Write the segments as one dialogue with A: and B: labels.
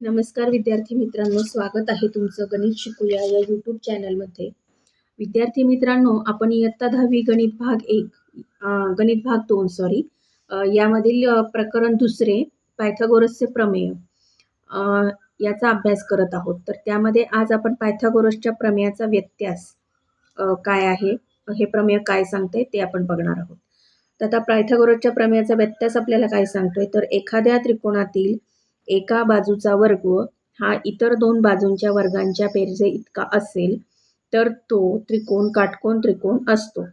A: नमस्कार विद्यार्थी मित्रांनो स्वागत आहे तुमचं गणित शिकूया या यूट्यूब चॅनलमध्ये विद्यार्थी मित्रांनो आपण इयत्ता दहावी गणित भाग एक गणित भाग दोन सॉरी यामधील प्रकरण दुसरे पायथागोरसचे प्रमेय याचा अभ्यास करत आहोत. तर त्यामध्ये आज आपण पायथागोरसच्या प्रमेयाचा व्यत्यास काय आहे हे प्रमेय काय सांगते ते आपण बघणार आहोत. तर आता पायथागोरसच्या प्रमेयाचा व्यत्यास आपल्याला काय सांगतोय तर एखाद्या त्रिकोणातील एका बाजूचा वर्ग हा इतर दोन बाजूंच्या वर्गांच्या बेरजे इतका असेल तर तो त्रिकोण काटकोन त्रिकोण असतो.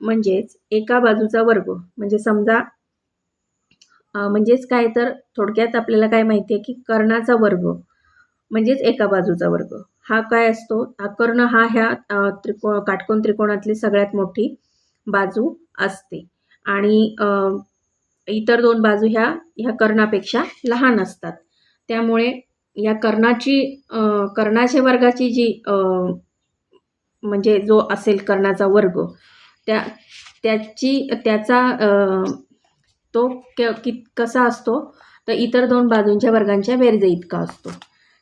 A: म्हणजेच एका बाजूचा वर्ग म्हणजे समजा म्हणजेच काय तर थोडक्यात आपल्याला काय माहिती आहे की कर्णाचा वर्ग म्हणजेच एका बाजूचा वर्ग. हा काय असतो? कर्ण हा ह्या त्रिकोण काटकोन त्रिकोणातली सगळ्यात मोठी बाजू असते. आणि अं, इतर दोन बाजू ह्या ह्या कर्णापेक्षा लहान असतात. त्यामुळे या कर्णाची कर्णाच्या वर्गाची जी म्हणजे जो असेल कर्णाचा वर्ग त्या त्याची त्याचा तो क कि कसा असतो? तर इतर दोन बाजूंच्या वर्गांच्या बेरजे इतका असतो.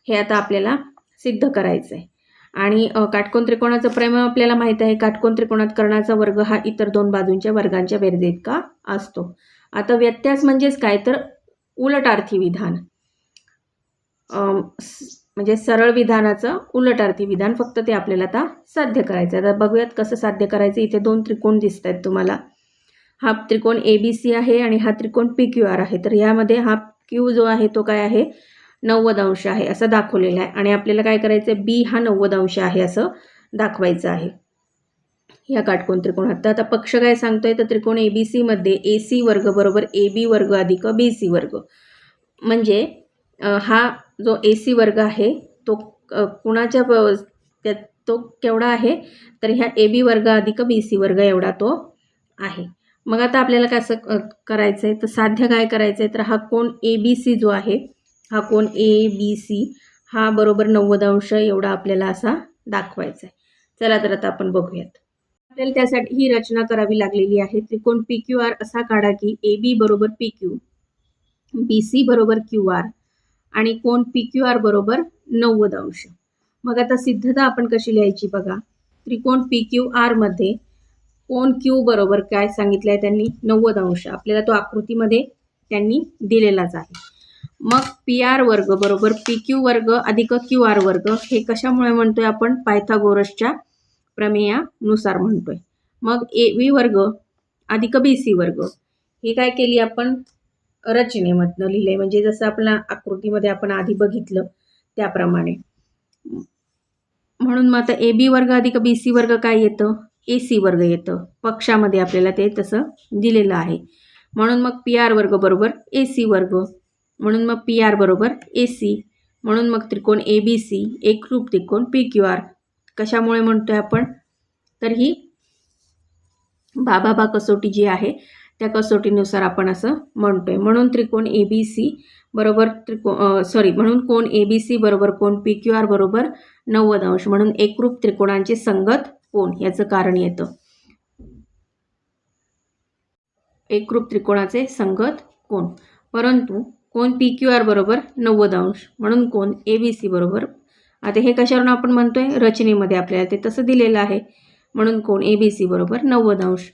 A: हे आता आपल्याला सिद्ध करायचं आहे आणि काटकोण काटकोन त्रिकोणाचं प्रेम आपल्याला माहीत आहे. काटकोन त्रिकोणात कर्णाचा वर्ग हा इतर दोन बाजूंच्या वर्गांच्या बेरजे इतका असतो. आता व्यत्यास म्हणजेच काय? तर उलटार्थी विधान. स- म्हणजे सरळ विधानाचं उलटार्थी विधान फक्त ते आपल्याला आता साध्य करायचं आहे. आता बघूयात कसं साध्य करायचं. इथे दोन त्रिकोण दिसत आहेत तुम्हाला. हा त्रिकोण ए बी सी आहे आणि हा त्रिकोण पी क्यू आर आहे. तर ह्यामध्ये हा क्यू जो आहे तो काय आहे? नव्वद अंश आहे असं दाखवलेलं आहे. आणि आपल्याला काय करायचं आहे बी हा नव्वद अंश आहे असं दाखवायचं आहे. या काटकोन त्रिकोणात तर आता पक्ष काय सांगतोय? तर त्रिकोण ए बी सीमध्ये ए सी वर्ग बरोबर ए बी वर्ग अधिक बी सी वर्ग. म्हणजे हा जो ए सी वर्ग आहे तो कुणाच्या प- त्या तो केवढा आहे? तर ह्या ए बी वर्ग अधिक बी सी वर्ग एवढा तो आहे. मग आता आपल्याला कसं अ, करायचं आहे तर साध्य काय करायचं आहे तर हा कोण ए बी सी जो आहे हा कोण ए बी सी हा बरोबर नव्वद अंश एवढा आपल्याला असा दाखवायचा आहे चला तर आता आपण बघूयात. आपल्याला त्यासाठी ही रचना करावी लागलेली आहे. त्रिकोण पी क्यू आर असा काढा की ए बी बरोबर पी क्यू बी सी बरोबर क्यू आर आणि कोण पी क्यू आर बरोबर नव्वद अंश. मग आता सिद्धता आपण कशी लिहायची बघा. त्रिकोण पी क्यू आरमध्ये कोण क्यू बरोबर काय सांगितलं आहे त्यांनी? नव्वद अंश. आपल्याला तो आकृतीमध्ये त्यांनी दिलेलाच आहे. मग पी आर वर्ग बरोबर पी क्यू वर्ग अधिक क्यू आर वर्ग हे कशामुळे म्हणतोय आपण? पायथागोरसच्या प्रमेयानुसार म्हणतोय. मग ए बी वर्ग अधिक बी सी वर्ग हे काय केली आपण? रचनेमधनं लिहिले म्हणजे जसं आपल्या आकृतीमध्ये आपण आधी बघितलं त्याप्रमाणे. म्हणून मग आता ए बी वर्ग अधिक बी सी वर्ग काय येतं? ए सी वर्ग येतं. पक्षामध्ये आपल्याला ते तसं दिलेलं आहे. म्हणून मग पी आर वर्ग बरोबर ए सी वर्ग. म्हणून मग पी आर बरोबर ए सी. म्हणून मग त्रिकोण ए बी सी. एकरूप त्रिकोण पी क्यू आर. कशामुळे म्हणतो आहे आपण? तर ही बाबाबा कसोटी जी आहे त्या कसोटीनुसार आपण असं म्हणतोय. म्हणून त्रिकोण ए बी सी बरोबर त्रिको सॉरी म्हणून कोण ए बी सी बरोबर कोण पी क्यू आर बरोबर नव्वद अंश. म्हणून एकरूप त्रिकोणांचे संगत कोण याचं कारण येतं. एकरूप त्रिकोणाचे संगत कोण परंतु कोण पी क्यू आर बरोबर नव्वद अंश. म्हणून कोण ए बी सी बरोबर आता हे कशावरून आपण म्हणतोय? रचनेमध्ये आपल्याला ते तसं दिलेलं आहे. म्हणून कोण ए बी सी बरोबर नव्वद अंश.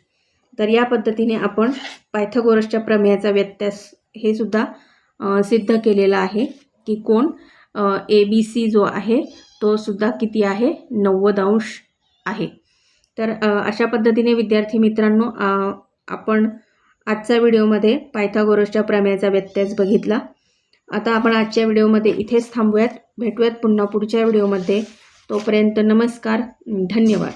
A: तर या पद्धतीने आपण पायथागोरसच्या प्रमेयाचा व्यत्यास हे सुद्धा सिद्ध केलेला आहे की कोण ए बी सी जो आहे तो सुद्धा किती आहे? नव्वद अंश आहे. तर अशा पद्धतीने विद्यार्थी मित्रांनो आपण आजच्या व्हिडिओमध्ये पायथागोरसच्या प्रमेयाचा व्यत्यास बघितला. आता आपण आजच्या व्हिडिओमध्ये इथेच थांबूयात. भेटूयात पुन्हा पुढच्या व्हिडिओमध्ये. तोपर्यंत नमस्कार धन्यवाद.